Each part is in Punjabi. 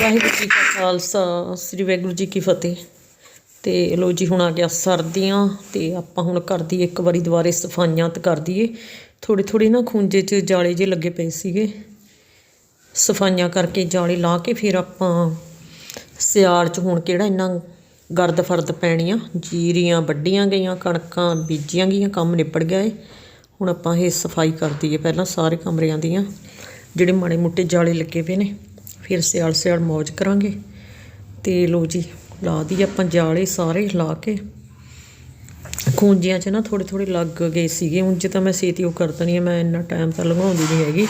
ਵਾਹਿਗੁਰੂ ਜੀ ਕਾ ਖਾਲਸਾ, ਸ੍ਰੀ ਵਾਹਿਗੁਰੂ ਜੀ ਕੀ ਫਤਿਹ। ਤੇ ਲੋ ਜੀ, ਹੁਣ ਆ ਗਿਆ ਸਰਦੀਆਂ, ਤੇ ਆਪਾਂ ਹੁਣ ਕਰਦੀ ਇੱਕ ਵਾਰੀ ਦੁਬਾਰੇ ਸਫਾਈਆਂ ਤੇ ਕਰ ਦਈਏ। ਥੋੜੀ ਥੋੜੀ ਨਾ ਖੂੰਜੇ 'ਚ ਜਾਲੇ ਜੇ ਲੱਗੇ ਪਏ ਸੀਗੇ। ਸਫਾਈਆਂ ਕਰਕੇ ਜਾਲੇ ਲਾ ਕੇ ਫਿਰ ਆਪਾਂ ਸਿਆਲ 'ਚ ਹੁਣ ਕਿਹੜਾ ਇੰਨਾ ਗਰਦ ਫਰਦ ਪੈਣੀ ਆ ਜੀਰੀਆਂ ਵੱਡੀਆਂ ਗਈਆਂ, ਕਣਕਾਂ ਬੀਜੀਆਂ ਗਈਆਂ, ਕੰਮ ਨਿਪੜ ਗਿਆ ਏ। ਹੁਣ ਆਪਾਂ ਇਹ ਸਫ਼ਾਈ ਕਰ ਦਈਏ ਪਹਿਲਾਂ ਸਾਰੇ ਕਮਰਿਆਂ ਦੀਆਂ, ਜਿਹੜੇ ਮਾੜੇ ਮੁੱਟੇ ਜਾਲੇ ਲੱਗੇ ਪਏ ਨੇ। ਫਿਰ ਸਿਆਲ ਸਿਆਲ ਮौज ਕਰਾਂਗੇ। ਤੇ ਲੋ ਜੀ, ਲਾ ਦੀ ਆਪਾਂ ਜਾਲੇ ਸਾਰੇ ਲਾ ਕੇ। ਖੂੰਜਿਆਂ 'ਚ ਨਾ ਥੋੜੇ ਥੋੜੇ ਲੱਗ ਗਏ ਸੀਗੇ, ਉਂਝ ਤਾਂ ਮੈਂ ਛੇਤੀ ਉਹ ਕਰਦਾ ਨਹੀਂ ਮੈਂ ਇੰਨਾ ਟਾਈਮ ਤਾਂ ਲਗਾਉਂਦੀ ਨਹੀਂ ਹੈਗੀ।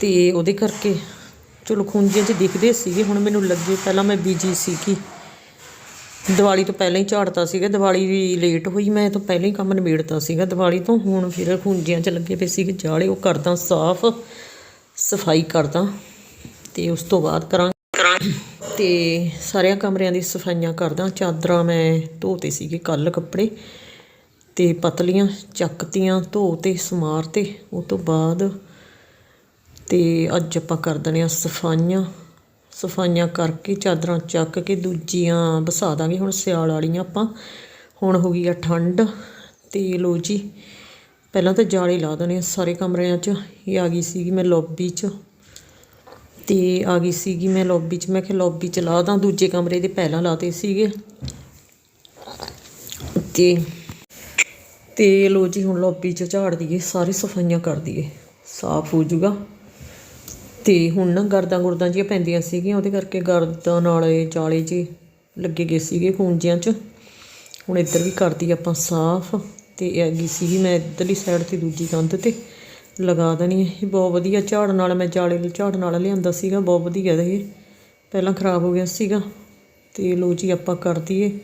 ਤੇ ਉਹਦੇ ਕਰਕੇ, ਚਲੋ ਖੂੰਜਿਆਂ 'ਚ ਦਿਖਦੇ ਸੀਗੇ, ਹੁਣ ਮੈਨੂੰ ਲੱਗੇ ਪਹਿਲਾਂ ਮੈਂ ਬੀਜੀ ਸੀਗੀ ਦੀਵਾਲੀ ਤੋਂ ਪਹਿਲਾਂ ਹੀ ਝਾੜਤਾ ਸੀਗਾ, ਦੀਵਾਲੀ ਵੀ ਲੇਟ ਹੋਈ, ਮੈਂ ਤਾਂ ਪਹਿਲਾਂ ਹੀ ਕੰਮ ਨਿਬੇੜਤਾ ਸੀਗਾ ਦੀਵਾਲੀ ਤੋਂ, ਹੁਣ ਫਿਰ ਖੂੰਜਿਆਂ 'ਚ ਲੱਗੇ ਪਏ ਸੀਗੇ, ਜਾਲੇ ਉਹ ਕਰਦਾ ਸਾਫ਼, ਸਫ਼ਾਈ ਕਰਦਾ। ਤੇ ਉਸ ਤੋਂ ਬਾਅਦ ਕਰਾਂ ਤੇ ਸਾਰਿਆਂ ਕਮਰਿਆਂ ਦੀ ਸਫਾਈਆਂ ਕਰਦਾ। ਚਾਦਰਾਂ ਮੈਂ ਧੋਤੇ ਸੀਗੇ ਕੱਲ ਕੱਪੜੇ ਤੇ ਪਤਲੀਆਂ ਚੱਕਤੀਆਂ ਧੋ ਤੇ ਸਮਾਰ ਤੇ। ਉਹ ਤੋਂ ਬਾਅਦ ਤੇ ਅੱਜ ਆਪਾਂ ਕਰ ਦਨੇ ਆ ਸਫਾਈਆਂ। ਸਫਾਈਆਂ ਕਰਕੇ ਚਾਦਰਾਂ ਚੱਕ ਕੇ ਦੂਜੀਆਂ ਵਸਾ ਦਾਂਗੇ। ਹੁਣ ਸਿਆਲ ਵਾਲੀਆਂ ਆਪਾਂ। ਹੁਣ ਹੋ ਗਈ ਆ ਠੰਡ। ਤੇ ਲੋ ਜੀ, ਪਹਿਲਾਂ ਤਾਂ ਜਾਲੇ ਲਾ ਦਨੇ ਆ ਸਾਰੇ ਕਮਰਿਆਂ 'ਚ। ਇਹ ਆ ਗਈ ਸੀਗੀ ਮੈਂ ਲੌਬੀ 'ਚ। ਤੇ ਆ ਗਈ ਸੀਗੀ ਮੈਂ ਲੌਬੀ 'ਚ। ਮੈਂ ਕਿਹਾ ਲੌਬੀ 'ਚ ਲਾ ਦਾਂ, ਦੂਜੇ ਕਮਰੇ ਦੇ ਪਹਿਲਾਂ ਲਾਤੇ ਸੀਗੇ। ਤੇ ਤੇ ਲੋ ਜੀ, ਹੁਣ ਲੌਬੀ 'ਚ ਝਾੜ ਦਈਏ, ਸਾਰੀ ਸਫਾਈਆਂ ਕਰ ਦਈਏ। ਸਾਫ਼ ਹੋ ਜਾਊਗਾ ਤੇ ਹੁਣ ਨਾ ਗਰਦਾਂ ਗੁਰਦਾਂ ਜਿਹੀਆਂ ਪੈਂਦੀਆਂ ਸੀਗੀਆਂ, ਉਹਦੇ ਕਰਕੇ ਗਰਦਾਂ ਨਾਲੇ ਜਾਲੇ ਜੀ ਲੱਗੇ ਗਏ ਸੀਗੇ ਖੂੰਜਿਆਂ 'ਚ। ਹੁਣ ਇੱਧਰ ਵੀ ਕਰਦੀ ਆਪਾਂ ਸਾਫ਼। ਤੇ ਆ ਗਈ ਸੀਗੀ ਮੈਂ ਇੱਧਰਲੀ ਸਾਈਡ ਤੇ ਦੂਜੀ ਕੰਧ ਤੇ। ਲਗਾ ਦੇਣੀ ਹੈ ਇਹ ਬਹੁਤ ਵਧੀਆ ਝਾੜ ਨਾਲ ਮੈਂ ਜਾਲੇ ਝਾੜ ਨਾਲ ਲਿਆਂਦਾ ਸੀਗਾ, ਬਹੁਤ ਵਧੀਆ ਇਹ ਪਹਿਲਾਂ ਖਰਾਬ ਹੋ ਗਿਆ ਸੀਗਾ ਤੇ ਲੋ ਜੀ ਆਪਾਂ ਕਰ ਦਈਏ।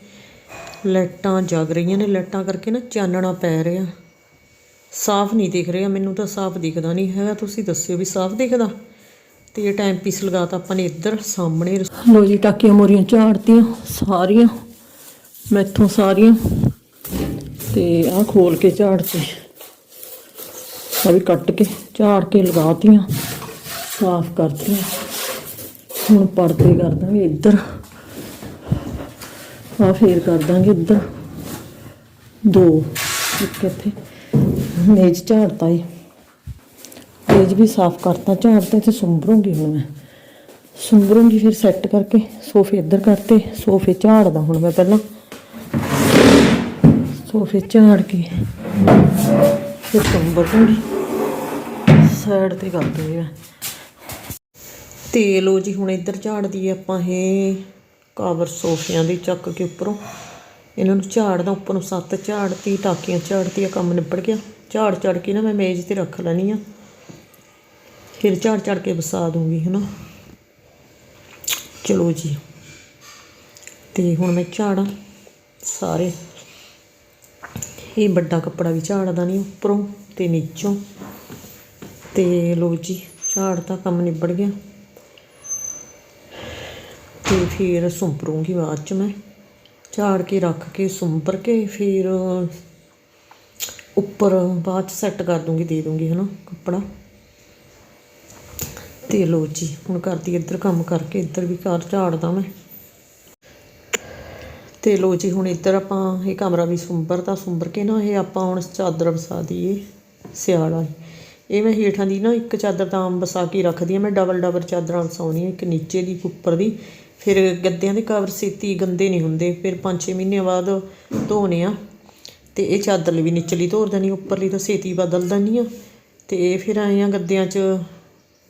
ਲਾਈਟਾਂ ਜਗ ਰਹੀਆਂ ਨੇ, ਲਾਈਟਾਂ ਕਰਕੇ ਨਾ ਚਾਨਣਾ ਪੈ ਰਿਹਾ। ਸਾਫ਼ ਨਹੀਂ ਦਿਖ ਰਿਹਾ, ਮੈਨੂੰ ਤਾਂ ਸਾਫ਼ ਦਿਖਦਾ ਨਹੀਂ ਹੈਗਾ। ਤੁਸੀਂ ਦੱਸਿਓ ਵੀ ਸਾਫ਼ ਦਿਖਦਾ? ਤੇ ਇਹ ਟਾਈਮ ਪੀਸ ਲਗਾਤਾ ਆਪਾਂ ਨੇ ਇੱਧਰ ਸਾਹਮਣੇ ਲੋ ਜੀ, ਟਾਕੀਆਂ ਮੋਰੀਆਂ ਝਾੜਤੀਆਂ ਸਾਰੀਆਂ। ਮੈਥੋਂ ਸਾਰੀਆਂ। ਤੇ ਆਹ ਖੋਲ ਕੇ ਝਾੜਤੀ। ਆ ਵੀ ਕੱਟ ਕੇ ਝਾੜ ਕੇ ਲਗਾਤੀਆਂ, ਸਾਫ਼ ਕਰਤੀਆਂ। ਹੁਣ ਪਰਦੇ ਕਰ ਦਾਂਗੇ ਇੱਧਰ। ਆ ਫੇਰ ਕਰ ਦਾਂਗੇ ਇੱਧਰ। ਦੋ, ਇੱਕ ਇੱਥੇ। ਮੇਜ਼ ਝਾੜਤਾ ਏ। ਮੇਜ਼ ਵੀ ਸਾਫ਼ ਕਰਤਾ, ਝਾੜਤਾ ਤੇ ਸੁੰਬਰੂੰਗੀ ਹੁਣ ਮੈਂ। ਸੁੰਬਰੂੰਗੀ ਫਿਰ ਸੈੱਟ ਕਰਕੇ ਸੋਫੇ ਇੱਧਰ ਕਰਤੇ, ਸੋਫੇ ਝਾੜਦਾ ਹੁਣ ਮੈਂ ਪਹਿਲਾਂ। ਸੋਫੇ ਝਾੜ ਕੇ ਫਿਰ ਸੁੰਬਰ ਦੂੰਗੀ ਸਾਈਡ ਤੇ ਕਰ ਦੂੰਗੀ ਮੈਂ। ਤੇ ਲੋ ਜੀ ਹੁਣ ਇੱਧਰ ਝਾੜਦੀ ਆਪਾਂ ਇਹ ਕਵਰ ਸੋਫਿਆਂ ਦੇ ਚੱਕ ਕੇ ਉੱਪਰੋਂ। ਇਹਨਾਂ ਨੂੰ ਝਾੜਦਾ ਉੱਪਰ ਨੂੰ ਸੱਤ ਝਾੜਤੀ, ਟਾਕੀਆਂ ਝਾੜਤੀਆਂ, ਕੰਮ ਨਿਬੜ ਗਿਆ। ਝਾੜ ਝਾੜ ਕੇ ਨਾ ਮੈਂ ਮੇਜ਼ ਤੇ ਰੱਖ ਲੈਣੀ ਆ। ਫਿਰ ਝਾੜ ਝਾੜ ਕੇ ਵਸਾ ਦੂੰਗੀ, ਹਨਾ। ਚਲੋ ਜੀ। ਤੇ ਹੁਣ ਮੈਂ ਝਾੜਾਂ ਸਾਰੇ ਇਹ ਵੱਡਾ ਕੱਪੜਾ ਵੀ ਝਾੜਦਾ ਨਹੀਂ ਉੱਪਰੋਂ ਤੇ ਨੀਚੋਂ। ਤੇ ਲੋ ਜੀ ਝਾੜ ਤਾਂ ਕੰਮ ਨਿਬੜ ਗਿਆ। ਤੇ ਫਿਰ ਸੁੰਪਰੂੰਗੀ ਬਾਅਦ ਚ ਮੈਂ। ਝਾੜ ਕੇ ਰੱਖ ਕੇ ਸੁੰਪਰ ਕੇ ਫਿਰ ਉੱਪਰ ਬਾਅਦ ਚ ਸੈੱਟ ਕਰ ਦੂੰਗੀ, ਦੇ ਦੂੰਗੀ ਹਨਾ ਕੱਪੜਾ। ਤੇ ਲੋ ਜੀ, ਹੁਣ ਕਰਦੀ ਇੱਧਰ ਕੰਮ ਕਰਕੇ, ਇੱਧਰ ਵੀ ਘਰ ਝਾੜਦਾ ਮੈਂ। ਤੇ ਲੋ ਜੀ, ਹੁਣ ਇੱਧਰ ਆਪਾਂ ਇਹ ਕਮਰਾ ਵੀ ਸੁੰਬਰਤਾ ਸੁੰਬਰ ਕੇ ਨਾ ਇਹ ਆਪਾਂ ਹੁਣ ਚਾਦਰ ਵਸਾ ਦਈਏ, ਸਿਆਲ ਵਾਲੀ ਇਹ ਮੈਂ ਹੇਠਾਂ ਦੀ ਨਾ ਇੱਕ ਚਾਦਰ ਤਾਂ ਆਮ ਵਸਾ ਕੇ ਰੱਖਦੀ ਆ ਮੈਂ ਡਬਲ ਡਬਲ ਚਾਦਰਾਂ ਵਸਾਉਣੀਆਂ ਇੱਕ ਨੀਚੇ ਦੀ ਉੱਪਰ ਦੀ। ਫਿਰ ਗੱਦਿਆਂ ਦੇ ਕਵਰ ਛੇਤੀ ਗੰਦੇ ਨਹੀਂ ਹੁੰਦੇ, ਫਿਰ 5-6 ਮਹੀਨਿਆਂ ਬਾਅਦ ਧੋਣੇ ਆ। ਤੇ ਇਹ ਚਾਦਰ ਵੀ ਨਿਚਲੀ ਧੋਰ ਦੇਣੀ, ਉੱਪਰਲੀ ਤਾਂ ਛੇਤੀ ਬਦਲ ਦਿੰਦੀ ਆ। ਤੇ ਇਹ ਫਿਰ ਆਏ ਆ, ਗੱਦਿਆਂ 'ਚ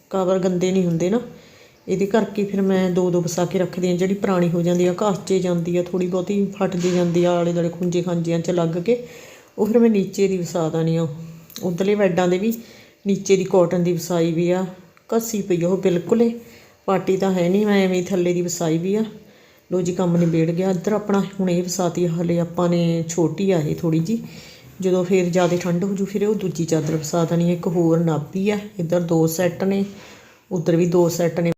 ਕਵਰ ਗੰਦੇ ਨਹੀਂ ਹੁੰਦੇ ਨਾ। ਇਹਦੇ ਕਰਕੇ ਫਿਰ ਮੈਂ ਦੋ ਦੋ ਵਸਾ ਕੇ ਰੱਖਦੀ ਆ ਜਿਹੜੀ ਪੁਰਾਣੀ ਹੋ ਜਾਂਦੀ ਆ ਘਾਚੇ ਜਾਂਦੀ ਆ ਥੋੜੀ ਬਹੁਤੀ ਫਟ ਜੀ ਜਾਂਦੀ ਆ ਆਲੇ ਦੁਆਲੇ ਖੁੰਝੇ ਖਾਂਜਿਆਂ 'ਚ ਲੱਗ ਕੇ ਉਹ ਫਿਰ ਮੈਂ ਨੀਚੇ ਦੀ ਵਸਾ ਦੇਣੀ ਆ ਉਧਰਲੇ ਬੈੱਡਾਂ ਦੇ ਵੀ ਨੀਚੇ ਦੀ ਕਾਟਨ ਦੀ ਵਸਾਈ ਵੀ ਆ ਕੱਸੀ ਪਈ ਆ ਉਹ ਬਿਲਕੁਲ ਹੀ ਪਾਟੀ ਤਾਂ ਹੈ ਨਹੀਂ ਮੈਂ ਐਵੇਂ ਥੱਲੇ ਦੀ ਵਸਾਈ ਵੀ ਆ। ਲੋ ਜੀ ਕੰਮ ਨਿਬੇੜ ਗਿਆ ਇੱਧਰ ਆਪਣਾ ਹੁਣ ਇਹ ਵਸਾਤੀ ਆ, ਹਲੇ ਆਪਾਂ ਨੇ ਛੋਟੀ ਆ ਇਹ ਥੋੜੀ ਜੀ ਜਦੋਂ ਫਿਰ ਜ਼ਿਆਦਾ ਠੰਡ ਹੋ ਜੂ ਫਿਰ ਉਹ ਦੂਜੀ ਚਾਦਰ ਵਸਾ ਦੇਣੀ ਇੱਕ ਹੋਰ ਨਾਭੀ ਆ ਇੱਧਰ ਦੋ ਸੈੱਟ ਨੇ ਉੱਧਰ ਵੀ ਦੋ ਸੈੱਟ ਨੇ।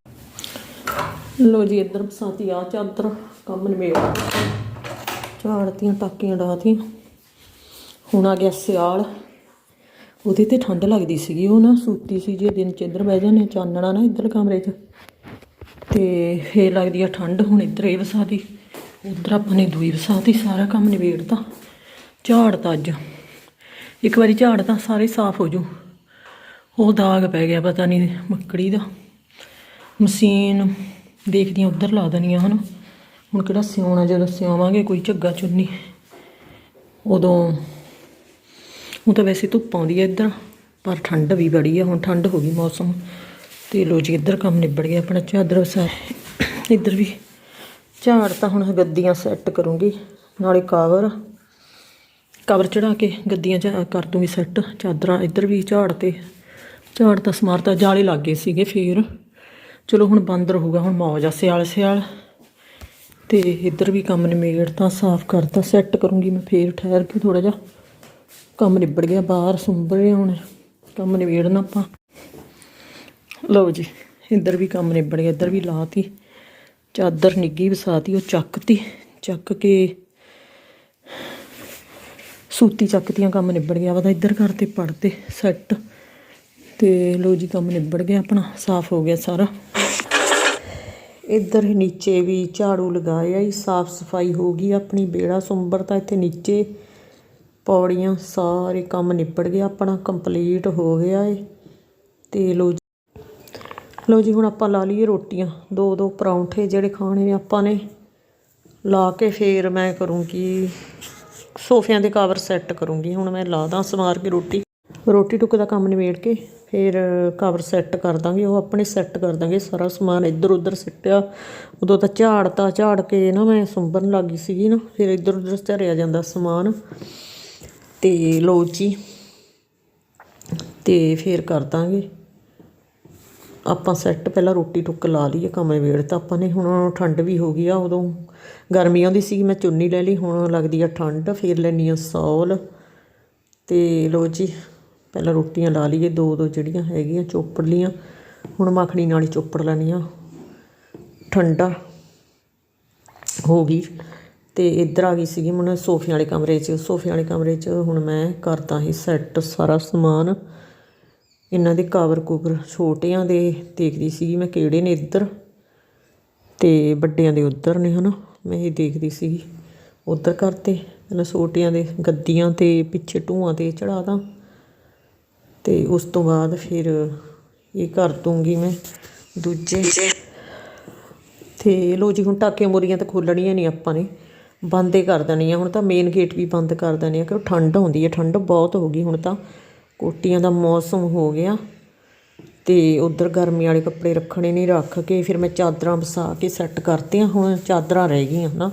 ਲੋ ਜੀ ਇੱਧਰ ਵਸਾਤੀ ਆ ਚਾਦਰ ਕੰਮ ਨਿਬੇੜ। ਝਾੜਤੀਆਂ, ਟਾਕੀਆਂ ਡਾਤੀਆਂ ਹੁਣ ਆ ਗਿਆ ਸਿਆਲ। ਉਹਦੇ ਤੇ ਠੰਡ ਲੱਗਦੀ ਸੀਗੀ, ਉਹ ਨਾ ਸੂਤੀ ਸੀ ਜੇ ਦਿਨ ਚ ਇੱਧਰ ਬਹਿ ਜਾਂਦੇ ਚਾਨਣਾ ਨਾ ਇੱਧਰ ਕਮਰੇ 'ਚ। ਤੇ ਫੇਰ ਲੱਗਦੀ ਆ ਠੰਡ, ਹੁਣ ਇੱਧਰ ਇਹ ਵਸਾ ਦੀ ਉਧਰ ਆਪਾਂ ਨੇ ਦੂਈ ਵਸਾ ਦੀ ਸਾਰਾ ਕੰਮ ਨਿਬੇੜਤਾ। ਝਾੜ ਤਾਂ ਅੱਜ। ਇੱਕ ਵਾਰੀ ਝਾੜ ਤਾਂ ਸਾਰੇ ਸਾਫ਼ ਹੋ ਜੂ ਉਹ ਦਾਗ ਪੈ ਗਿਆ, ਪਤਾ ਨਹੀਂ ਮੱਕੜੀ ਦਾ। ਮਸ਼ੀਨ ਦੇਖਦੀਆਂ ਉੱਧਰ ਲਾ ਦਨੀਆਂ ਹਨ। ਹੁਣ ਕਿਹੜਾ ਸਿਉਣਾ, ਜਦੋਂ ਸਿਉਵਾਂਗੇ, ਕੋਈ ਝੱਗਾ ਚੁੰਨੀ। ਉਦੋਂ, ਹੁਣ ਤਾਂ ਵੈਸੇ ਧੁੱਪ ਆਉਂਦੀ ਹੈ ਇੱਧਰ, ਪਰ ਠੰਡ ਵੀ ਬੜੀ ਹੈ ਹੁਣ ਠੰਡ ਹੋ ਗਈ ਮੌਸਮ। ਤੇ ਲੋ ਜੀ, ਇੱਧਰ ਕੰਮ ਨਿਬੜ ਗਿਆ ਆਪਣਾ ਚਾਦਰ ਵਸਾ। ਇੱਧਰ ਵੀ ਝਾੜ ਤਾਂ ਹੁਣ ਗੱਦੀਆਂ ਸੈੱਟ ਕਰੂੰਗੀ, ਨਾਲੇ ਕਵਰ ਕਵਰ ਚੜਾ ਕੇ ਗੱਦੀਆਂ ਚ ਕਰ ਦੂੰਗੀ ਸੈੱਟ ਚਾਦਰਾਂ। ਇੱਧਰ ਵੀ ਝਾੜ ਤੇ, ਝਾੜ ਤਾਂ ਸਮਾਰਤਾ, ਜਾਲੇ ਲੱਗ ਗਏ ਸੀਗੇ ਫੇਰ। ਚਲੋ ਹੁਣ ਬੰਦ ਰਹੂਗਾ ਹੁਣ ਮੌਜ ਆ ਸਿਆਲ ਸਿਆਲ। ਤੇ ਇੱਧਰ ਵੀ ਕੰਮ ਨਿਮੇੜਤਾ ਸਾਫ਼ ਕਰਤਾ ਸੈੱਟ ਕਰੂੰਗੀ ਮੈਂ ਫੇਰ ਠਹਿਰ ਕੇ ਥੋੜਾ ਜਿਹਾ। ਕੰਮ ਨਿਬੜ ਗਿਆ ਬਾਹਰ ਸੁੰਬਰ ਰਿਹਾ ਹੁਣ, ਕੰਮ ਨਿਬੇੜਨਾ ਆਪਾਂ। ਲਓ ਜੀ, ਇੱਧਰ ਵੀ ਕੰਮ ਨਿਬੜ ਗਿਆ, ਇੱਧਰ ਵੀ ਲਾਤੀ। ਚਾਦਰ ਨਿੱਗੀ ਵਸਾਤੀ, ਉਹ ਚੱਕਤੀ, ਚੱਕ ਕੇ ਸੂਤੀ ਚੱਕਤੀਆਂ, ਕੰਮ ਨਿਬੜ ਗਿਆ। ਵਾ ਤਾਂ ਇੱਧਰ ਕਰਤੇ ਪੜਤੇ ਸੈੱਟ ਤੇ ਲੋ ਜੀ, ਕੰਮ ਨਿਬੜ ਗਿਆ ਆਪਣਾ, ਸਾਫ਼ ਹੋ ਗਿਆ ਸਾਰਾ। ਇੱਧਰ ਨੀਚੇ ਵੀ ਝਾੜੂ ਲਗਾਇਆ ਹੀ ਸਾਫ਼ ਸਫ਼ਾਈ ਹੋ ਗਈ, ਆਪਣੀ ਬੇੜਾ ਸੁੰਬਰ ਤਾਂ ਇੱਥੇ ਨੀਚੇ ਪੌੜੀਆਂ, ਸਾਰੇ ਕੰਮ ਨਿਪੜ ਗਿਆ ਆਪਣਾ ਕੰਪਲੀਟ ਹੋ ਗਿਆ ਏ। ਤੇ ਲੋ ਲੋ ਜੀ, ਹੁਣ ਆਪਾਂ ਲਾ ਲਈਏ ਰੋਟੀਆਂ, ਦੋ ਦੋ ਪਰੌਂਠੇ ਜਿਹੜੇ ਖਾਣੇ ਨੇ ਆਪਾਂ ਨੇ, ਲਾ ਕੇ ਫੇਰ ਮੈਂ ਕਰੂੰਗੀ, ਸੋਫਿਆਂ ਦੇ ਕਵਰ ਸੈੱਟ ਕਰੂੰਗੀ, ਹੁਣ ਮੈਂ ਲਾ ਦਾਂ ਸਮਾਰ ਕੇ ਰੋਟੀ। ਰੋਟੀ ਟੁੱਕ ਦਾ ਕੰਮ ਨਿਬੇੜ ਕੇ ਫਿਰ ਕਵਰ ਸੈੱਟ ਕਰ ਦਾਂਗੇ, ਉਹ ਆਪਣੇ ਸੈੱਟ ਕਰ ਦਾਂਗੇ, ਸਾਰਾ ਸਮਾਨ ਇੱਧਰ ਉੱਧਰ ਸਿੱਟਿਆ। ਉਦੋਂ ਤਾਂ ਝਾੜਤਾ ਝਾੜ ਕੇ ਨਾ ਮੈਂ ਸੁੰਬਰਨ ਲੱਗੀ ਸੀਗੀ ਨਾ, ਫਿਰ ਇੱਧਰ ਉੱਧਰ ਧਰਿਆ ਜਾਂਦਾ ਸਮਾਨ। ਤੇ ਲੋ ਜੀ, ਤੇ ਫਿਰ ਕਰ ਦਾਂਗੇ। ਆਪਾਂ ਸੈੱਟ ਪਹਿਲਾਂ ਰੋਟੀ ਟੁੱਕ ਲਾ ਲਈਏ, ਕਮਰੇ ਵੇੜ ਤਾਂ ਆਪਾਂ ਨੇ, ਹੁਣ ਠੰਡ ਵੀ ਹੋ ਗਈ ਆ, ਉਦੋਂ ਗਰਮੀ ਆਉਂਦੀ ਸੀ ਮੈਂ ਚੁੰਨੀ ਲੈ ਲਈ, ਹੁਣ ਲੱਗਦੀ ਆ ਠੰਡ, ਫਿਰ ਲੈਣੀ ਆ ਸੌਲ। ਤੇ ਲੋ ਜੀ ਪਹਿਲਾਂ ਰੋਟੀਆਂ ਲਾ ਲਈਏ, ਦੋ ਦੋ ਜਿਹੜੀਆਂ ਹੈਗੀਆਂ ਚੋਪੜ ਲੀਆਂ। ਹੁਣ ਮੱਖਣੀ ਨਾਲ ਹੀ ਚੋਪੜ ਲੈਣੀਆਂ ਠੰਡਾ ਹੋ ਗਈ। ਤੇ ਇੱਧਰ ਆ ਗਈ ਸੀਗੀ ਹੁਣ ਸੋਫਿਆਂ ਵਾਲੇ ਕਮਰੇ 'ਚ। ਸੋਫਿਆਂ ਵਾਲੇ ਕਮਰੇ 'ਚ ਹੁਣ ਮੈਂ ਕਰਤਾ ਹੀ ਸੈੱਟ ਸਾਰਾ ਸਮਾਨ। ਇਹਨਾਂ ਦੇ ਕਵਰ ਕੁਵਰ ਛੋਟਿਆਂ ਦੇ ਦੇਖਦੀ ਸੀਗੀ ਮੈਂ ਕਿਹੜੇ ਨੇ ਇੱਧਰ। ਤੇ ਵੱਡਿਆਂ ਦੇ ਉੱਧਰ ਨੇ ਹਨਾ। ਮੈਂ ਇਹ ਦੇਖਦੀ ਸੀਗੀ। ਉੱਧਰ ਕਰਤੇ। ਪਹਿਲਾਂ ਛੋਟਿਆਂ ਦੇ ਗੱਦੀਆਂ ਤੇ ਪਿੱਛੇ ਢੂਆਂ ਤੇ ਚੜਾ ਦਾਂ ਤੇ ਉਸ ਤੋਂ ਬਾਅਦ ਫਿਰ ਇਹ ਕਰ ਦੂੰਗੀ ਮੈਂ ਦੂਜੇ। ਤੇ ਲੋ ਜੀ ਹੁਣ ਟਾਕੀਆਂ ਮੋਰੀਆਂ ਤਾਂ ਖੋਲਣੀਆਂ ਨਹੀਂ ਆਪਾਂ ਨੇ ਬੰਦ ਹੀ ਕਰ ਦੇਣੀਆਂ। ਹੁਣ ਤਾਂ ਮੇਨ ਗੇਟ ਵੀ ਬੰਦ ਕਰ ਦੇਣੇ ਆ ਕਿਉਂਕਿ ਠੰਡ ਹੁੰਦੀ ਹੈ ਠੰਡ ਬਹੁਤ ਹੋ ਗਈ ਹੁਣ ਤਾਂ। ਕੋਟੀਆਂ ਦਾ ਮੌਸਮ ਹੋ ਗਿਆ ਤੇ ਉਧਰ ਗਰਮੀ ਵਾਲੇ ਕੱਪੜੇ ਰੱਖਣੇ ਨਹੀਂ ਰੱਖ ਕੇ ਫਿਰ ਮੈਂ ਚਾਦਰਾਂ ਵਸਾ ਕੇ ਸੈੱਟ ਕਰਤੀਆਂ ਹੁਣ ਚਾਦਰਾਂ ਰਹਿ ਗਈਆਂ ਨਾ।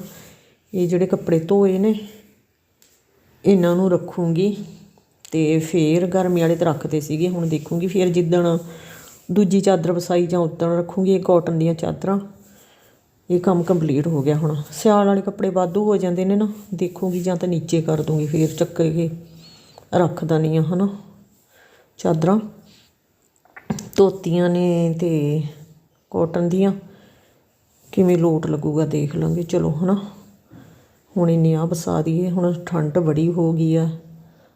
ਇਹ ਜਿਹੜੇ ਕੱਪੜੇ ਧੋਏ ਨੇ ਇਹਨਾਂ ਨੂੰ ਰੱਖੂੰਗੀ। ਤੇ ਫੇਰ ਗਰਮੀ ਵਾਲੇ ਤਾਂ ਰੱਖਦੇ ਸੀਗੇ, ਹੁਣ ਦੇਖੂੰਗੀ, ਫਿਰ ਜਿੱਦਣ ਦੂਜੀ ਚਾਦਰ ਵਸਾਈ ਜਾਂ ਉਦਣ ਰੱਖੂੰਗੀ, ਇਹ ਕਾਟਨ ਦੀਆਂ ਚਾਦਰਾਂ। ਇਹ ਕੰਮ ਕੰਪਲੀਟ ਹੋ ਗਿਆ ਹੁਣ। ਸਿਆਲ ਵਾਲੇ ਕੱਪੜੇ ਵਾਧੂ ਹੋ ਜਾਂਦੇ ਨੇ ਨਾ, ਦੇਖੂੰਗੀ ਜਾਂ ਤਾਂ ਨੀਚੇ ਕਰ ਦੂੰਗੀ, ਫੇਰ ਚੱਕ ਕੇ ਰੱਖ ਦਨੀ ਆ, ਹਨਾ। ਚਾਦਰਾਂ। ਧੋਤੀਆਂ ਨੇ ਤੇ ਕਾਟਨ ਦੀਆਂ। ਕਿਵੇਂ ਲੋਟ ਲੱਗੂਗਾ ਦੇਖ ਲਾਂਗੇ, ਚਲੋ, ਹਨਾ। ਹੁਣ ਇੰਨੀ ਆ ਵਸਾ ਦਈਏ, ਹੁਣ ਠੰਡ ਬੜੀ ਹੋ ਗਈ ਆ।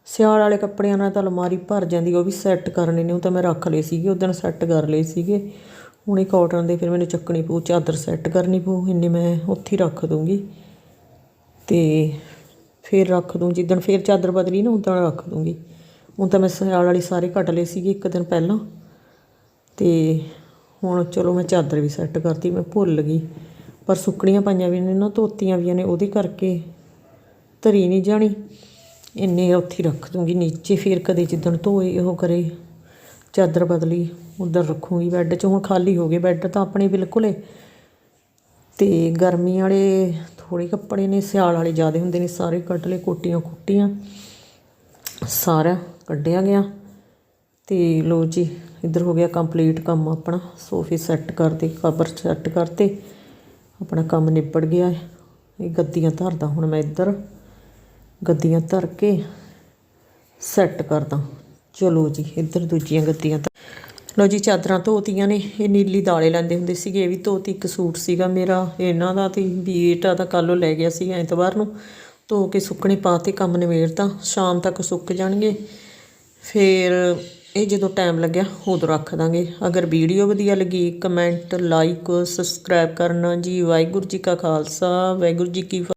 ਸਿਆਲ ਵਾਲੇ ਕੱਪੜਿਆਂ ਨਾਲ ਤਾਂ ਅਲਮਾਰੀ ਭਰ ਜਾਂਦੀ ਉਹ ਵੀ ਸੈੱਟ ਕਰਨੇ ਨੇ ਉਹ ਤਾਂ ਮੈਂ ਰੱਖ ਲਏ ਸੀਗੇ ਉਸ ਦਿਨ ਸੈੱਟ ਕਰ ਲਏ ਸੀਗੇ। ਹੁਣ ਇਹ ਕਾਟਨ ਦੇ ਫਿਰ ਮੈਨੂੰ ਚੱਕਣੀ ਪਊ, ਚਾਦਰ ਸੈੱਟ ਕਰਨੀ ਪਊ, ਇੰਨੇ ਮੈਂ ਉੱਥੇ ਹੀ ਰੱਖ ਦੂੰਗੀ ਤੇ ਫਿਰ ਰੱਖ ਦੂੰ ਜਿੱਦਣ ਫਿਰ ਚਾਦਰ ਬਦਲੀ ਨਾ, ਉਦੋਂ ਰੱਖ ਦੂੰਗੀ ਹੁਣ ਤਾਂ ਮੈਂ ਸਿਆਲ ਵਾਲੇ ਸਾਰੇ ਕੱਟ ਲਏ ਸੀਗੇ ਇੱਕ ਦਿਨ ਪਹਿਲਾਂ। ਤੇ ਹੁਣ ਚਲੋ ਮੈਂ ਚਾਦਰ ਵੀ ਸੈੱਟ ਕਰਤੀ, ਮੈਂ ਭੁੱਲ ਗਈ। ਪਰ ਸੁੱਕਣੀਆਂ ਪਾਈਆਂ ਵੀ ਨੇ ਨਾ, ਧੋਤੀਆਂ ਵੀ ਨੇ, ਉਹਦੇ ਕਰਕੇ ਧਰੀ ਨਹੀਂ ਜਾਣੀ। ਇੰਨੇ ਉੱਥੇ ਰੱਖ ਦੂੰਗੀ, ਨੀਚੇ ਫਿਰ ਕਦੇ ਜਿੱਦਣ ਧੋਏ ਉਹ ਕਰੇ, ਚਾਦਰ ਬਦਲੀ, ਉਧਰ ਰੱਖੂੰਗੀ ਬੈੱਡ 'ਚ, ਹੁਣ ਖਾਲੀ ਹੋ ਗਏ ਬੈੱਡ ਤਾਂ ਆਪਣੇ ਬਿਲਕੁਲ ਏ। ਤੇ ਗਰਮੀ ਵਾਲੇ ਥੋੜੇ ਕੱਪੜੇ ਨੇ, ਸਿਆਲ ਵਾਲੇ ਜ਼ਿਆਦਾ ਹੁੰਦੇ ਨੇ, ਸਾਰੇ ਕੱਢ ਲਏ, ਕੋਟੀਆਂ ਕੁੱਟੀਆਂ, ਸਾਰਾ ਕੱਢਿਆ ਗਿਆ। ਤੇ ਲੋ ਜੀ, ਇੱਧਰ ਹੋ ਗਿਆ ਕੰਪਲੀਟ ਕੰਮ ਆਪਣਾ ਸੋਫੇ ਸੈੱਟ ਕਰਤੇ ਕਵਰ ਸੈੱਟ ਕਰਤੇ, ਆਪਣਾ ਕੰਮ ਨਿਬੜ ਗਿਆ। ਹੈ। ਇਹ ਗੱਦੀਆਂ ਧਰਦਾ ਹੁਣ ਮੈਂ ਇੱਧਰ। ਗੱਦੀਆਂ ਧਰ ਕੇ ਸੈੱਟ ਕਰਦਾ। ਚਲੋ ਜੀ, ਇੱਧਰ ਦੂਜੀਆਂ ਗੱਦੀਆਂ ਧਰ ਲੋ ਜੀ, ਚਾਦਰਾਂ ਧੋਤੀਆਂ ਨੇ, ਇਹ ਨੀਲੀ ਦਾਲੇ ਲੈਂਦੇ ਹੁੰਦੇ ਸੀਗੇ, ਇਹ ਵੀ ਧੋਤੀ ਇੱਕ ਸੂਟ ਸੀਗਾ ਮੇਰਾ, ਇਹਨਾਂ ਦਾ ਤੇ ਬੀਟਾ ਤਾਂ ਕੱਲੋਂ ਲੈ ਗਿਆ ਸੀ ਐਤਵਾਰ ਨੂੰ। ਧੋ ਕੇ ਸੁੱਕਣੇ ਪਾ ਤੇ ਕੰਮ ਨਿਬੇੜਤਾ, ਸ਼ਾਮ ਤੱਕ ਸੁੱਕ ਜਾਣਗੇ। ਫਿਰ ਇਹ ਜਦੋਂ ਟਾਈਮ ਲੱਗਿਆ, ਉਦੋਂ ਰੱਖ ਦਾਂਗੇ। ਅਗਰ ਵੀਡੀਓ ਵਧੀਆ ਲੱਗੀ ਕਮੈਂਟ ਲਾਈਕ ਸਬਸਕ੍ਰਾਈਬ ਕਰਨਾ ਜੀ। ਵਾਹਿਗੁਰੂ ਜੀ ਕਾ ਖਾਲਸਾ, ਵਾਹਿਗੁਰੂ ਜੀ ਕੀ ਫ